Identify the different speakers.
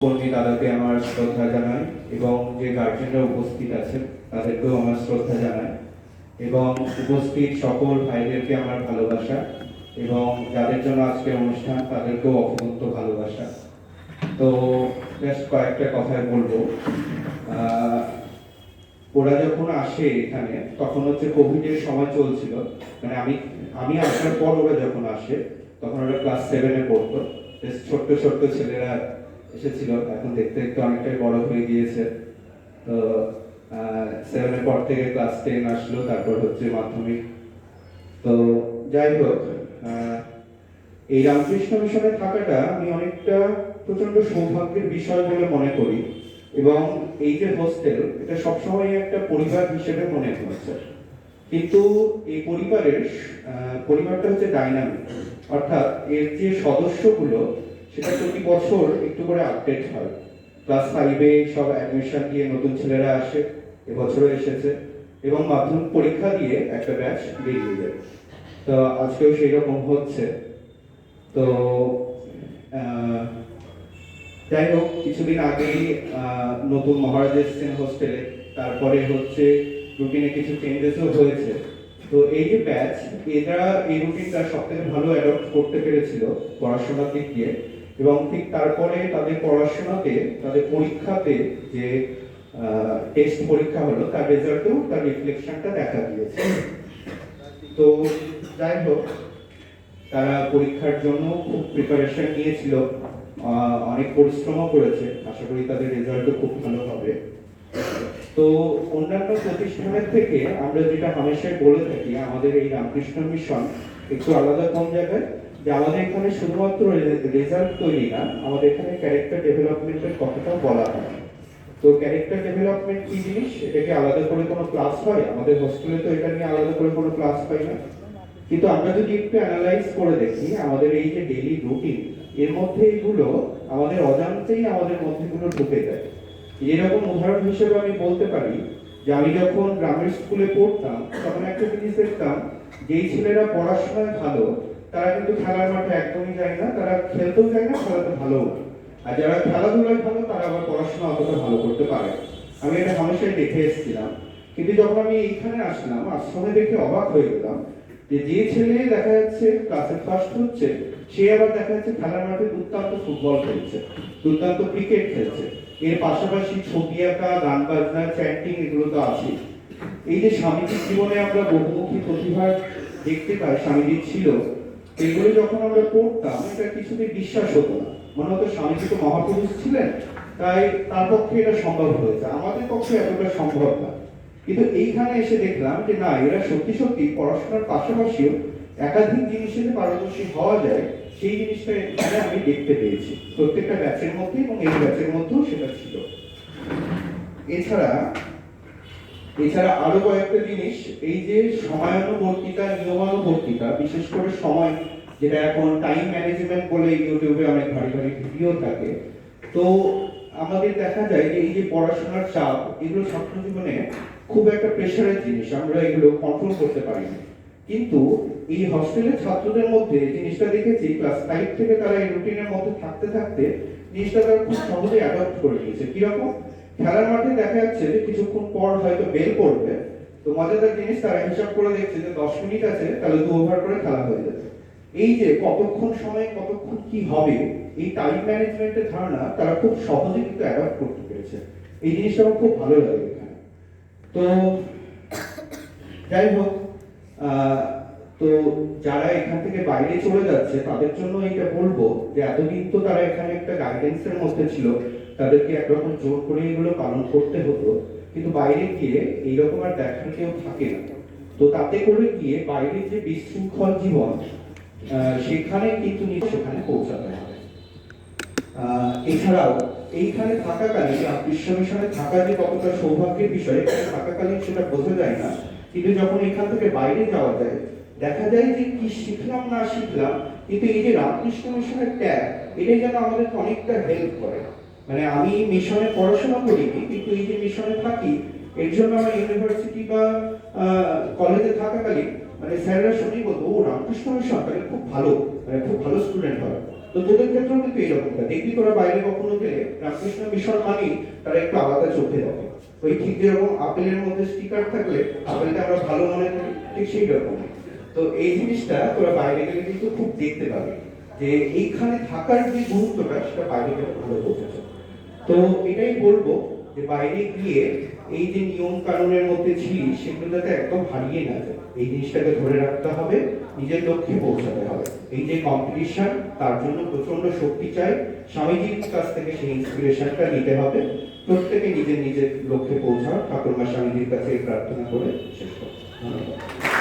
Speaker 1: কর্মী দাদাকে আমার শ্রদ্ধা জানাই এবং যে গার্জেনরা উপস্থিত আছেন, তাদেরকেও আমার শ্রদ্ধা জানাই। এবং উপস্থিত সকল ভাইদেরকে আমার ভালোবাসা এবং যাদের জন্য আজকে অনুষ্ঠান, তাদেরকেও অফুরন্ত ভালোবাসা। তো জাস্ট কয়েকটা কথায় বলব। ওরা যখন আসে এখানে, তখন হচ্ছে কোভিডের সময় চলছিল। মানে আমি আমি আসার পর ওরা যখন আসে, তখন ওরা ক্লাস সেভেনে পড়তো। ছোট্ট ছোট্ট ছেলেরা এসেছিল। এখন দেখতে দেখতে অনেকটাই বড় হয়ে গিয়েছে। তো সেভেনের পর থেকে ক্লাস টেন আসলো, তারপর হচ্ছে মাধ্যমিক। তো, যাই হোক এই রামকৃষ্ণ মিশনে থাকাটা আমি অনেকটা প্রচণ্ড সৌভাগ্যের বিষয় বলে মনে করি। এবং এই যে হোস্টেল এটা সবসময় একটা পরিবার হিসেবে মনে হচ্ছে। কিন্তু এই পরিবারের পরিবারটা হচ্ছে ডাইনামিক অর্থাৎ এর যে সদস্যগুলো সেটা প্রতি বছর একটু করে আপডেট হয়। ক্লাস ফাইভে সব অ্যাডমিশন দিয়ে নতুন ছেলেরা আসে, এবছরও এসেছে এবং মাধ্যমিক পরীক্ষা দিয়ে একটা ব্যাচ বেরিয়ে যায়। তো আজকেও সেই রকম হচ্ছে। তো যাই হোক, কিছুদিন আগেই নতুন মহারাজ এসছেন হোস্টেলে তারপরে হচ্ছে রুটিনে কিছু চেঞ্জেসও হয়েছে। তো এই যে ব্যাচ এরা এই রুটিনটা সব থেকে ভালো অ্যাডপ্ট করতে পেরেছিল পড়াশোনার দিক দিয়ে। এবং ঠিক তারপরে তাদের পড়াশোনাতে, তাদের পরীক্ষাতে যে টেস্ট পরীক্ষা হলো, তার রেজাল্টেও তার রিফ্লেকশনটা দেখা দিয়েছে। তো যাই হোক, তারা পরীক্ষার জন্য খুব প্রিপারেশন নিয়েছিল। অনেক পরিশ্রমও করেছে। আশা করি তাদের রেজাল্টও খুব ভালো হবে। তো অন্যান্য প্রতিষ্ঠানের থেকে আমরা যেটা হামেশাই বলে থাকি, আমাদের এই রামকৃষ্ণ মিশন একটু আলাদা কোন জায়গায়? যে আমাদের এখানে শুধুমাত্র রেজাল্ট তৈরি না, আমাদের এখানে ক্যারেক্টার ডেভেলপমেন্টের কথাটাও বলা হয়। তো ক্যারেক্টার ডেভেলপমেন্ট কি জিনিস? এটাকে আলাদা করে কোনো ক্লাস হয়? আমাদের হোস্টেলে তো এটা নিয়ে আলাদা করে কোনো ক্লাস হয় না। কিন্তু আমরা যদি একটু অ্যানালাইজ করে দেখি, আমাদের এই যে ডেইলি রুটিন এর মধ্যে এগুলো আমাদের অজান্তেই আমাদের মধ্যে গুলো ঢুকে যায়। এরকম উদাহরণ হিসেবে আমি বলতে পারি, যে আমি যখন গ্রামের স্কুলে পড়তাম, তখন একটা জিনিস দেখতাম, যেই ছেলেরা পড়াশোনায় ভালো তারা কিন্তু খেলার মাঠে একদমই যায় না, তারা খেলতেও যায় না, খেলাতে ভালো আর যারা খেলাধুলায় ভালো, তারা আবার পড়াশোনা অতটা ভালো করতে পারে। আমি এটা হামেশাই দেখে এসেছিলাম। কিন্তু যখন আমি এইখানে আসলাম, আশ্রমে দেখে অবাক হয়ে গেলাম যে যে ছেলে দেখা যাচ্ছে ক্লাসে ফার্স্ট হচ্ছে, সে আবার দেখা যাচ্ছে খেলার মাঠে দুর্দান্ত ফুটবল খেলছে, দুর্দান্ত ক্রিকেট খেলছে। এর পাশাপাশি ছবি আঁকা, গান বাজনা চ্যান্টিং এগুলো তো আছে। এই যে স্বামীজির জীবনে আমরা বহুমুখী প্রতিভা দেখতে পাই স্বামীজির ছিল এগুলো যখন আমরা পড়তাম এটা কিছুতেই বিশ্বাস হতো না। মনে হতো স্বামীজি তো মহাপুরুষ ছিলেন, তাই তার পক্ষে এটা সম্ভব হয়েছে। আমাদের পক্ষে এতটা সম্ভব না। কিন্তু এইখানে এসে দেখলাম যে, না, এরা সত্যি সত্যি পড়াশোনার পাশাপাশিও একাধিক জিনিসে যে পারদর্শী হওয়া যায়। সেই জিনিসটা এখানে আমি দেখতে পেয়েছি। প্রত্যেকটা ব্যাচের মধ্যে এবং এই ব্যাচের মধ্যেও সেটা ছিল। এছাড়া এছাড়া আরও কয়েকটা জিনিস, এই যে সময়ানুবর্তিতা, নিয়মানুবর্তিতা, বিশেষ করে সময়, যেটা এখন টাইম ম্যানেজমেন্ট বলে ইউটিউবে অনেক ভারী ভারী ভিডিও থাকে। তো আমাদের দেখা যায় যে এই যে পড়াশোনার চাপ, এগুলো ছাত্র জীবনে খুব একটা প্রেশারের জিনিস, আমরা এগুলো কন্ট্রোল করতে পারি না। কিন্তু এই হস্টেলের ছাত্রদের মধ্যে জিনিসটা দেখেছি ক্লাস ফাইভ থেকে তারা এই রুটিনের মধ্যে থাকতে থাকতে জিনিসটা তারা খুব সহজে অ্যাডপ্ট করে নিয়েছে। কীরকম? খেলার মাঠে দেখা যাচ্ছে যে কিছুক্ষণ পর হয়তো বেল পড়বে। তো মজাদার জিনিস, তারা হিসাব করে দেখছে যে দশ মিনিট আছে, তাহলে দু ওভার করে খেলা হয়ে যাবে। এই যে কতক্ষণ সময়, কতক্ষণ কি হবে, এই টাইম ম্যানেজমেন্টের ধারণা তারা খুব সহজে কিন্তু অ্যাডপ্ট করতে পেরেছে। এই জিনিসটা আমার খুব ভালো লাগে এখানে। তো যাই হোক তো যারা এখান থেকে বাইরে চলে যাচ্ছে, তাদের জন্য এটা বলব যে এতদিন তো তারা এখানে একটা গাইডেন্সের মধ্যে ছিল। তাদেরকে একরকম জোর করে এগুলো পালন করতে হতো, কিন্তু বাইরে গিয়ে এইরকম আর দেখার কেউ থাকে না। তো তাতে করে গিয়ে বাইরের যে বিশৃঙ্খল জীবন সেখানে কিন্তু সেখানে পৌঁছাতে হবে এছাড়াও এইখানে থাকাকালীন আর বিশ্ব মিশনে থাকা যে কতটা সৌভাগ্যের বিষয় থাকাকালীন সেটা বোঝা যায় না। কিন্তু যখন এখান থেকে বাইরে যাওয়া যায়, দেখা যায় যে কি শিখলাম, না শিখলাম, কিন্তু এই যে রামকৃষ্ণ মিশনের ট্যাগ এটাই যেন আমাদেরকে অনেকটা হেল্প করে। মানে আমি মিশনে পড়াশোনা করিনি, কিন্তু এই যে মিশনে থাকি, এর জন্য আমার ইউনিভার্সিটি বা কলেজে থাকাকালীন মানে স্যাররা শুনেই বলতো, ও, রামকৃষ্ণ মিশন তাহলে খুব ভালো মানে খুব ভালো স্টুডেন্ট হবে তো তোদের ক্ষেত্রেও কিন্তু এইরকমটা দেখবি তোরা বাইরে কখনো গেলে রামকৃষ্ণ মিশন মানেই তারা একটু আলাদা চোখে দেখে। ওই ঠিক যেরকম আপেলের মধ্যে স্টিকার থাকলে আপেলটা আমরা ভালো মনে করি, ঠিক সেই রকম। তো এই জিনিসটা তোরা বাইরে গেলে কিন্তু খুব দেখতে পাবে যে এইখানে থাকার যে গুরুত্বটা সেটা বাইরে গেলে ভালো বোঝা তো এটাই বলব যে বাইরে গিয়ে এই যে নিয়ম কানুনের মধ্যে ছিলি সেগুলো যাতে একদম হারিয়ে না যায় এই জিনিসটাকে ধরে রাখতে হবে, নিজের লক্ষ্যে পৌঁছাতে হবে। এই যে কম্পিটিশন তার জন্য প্রচণ্ড শক্তি চাই। স্বামীজির কাছ থেকে সেই ইন্সপিরেশনটা নিতে হবে। প্রত্যেকে নিজের নিজের লক্ষ্যে পৌঁছাও। ঠাকুরমা স্বামীজির কাছে প্রার্থনা করে শেষ করো ধন্যবাদ।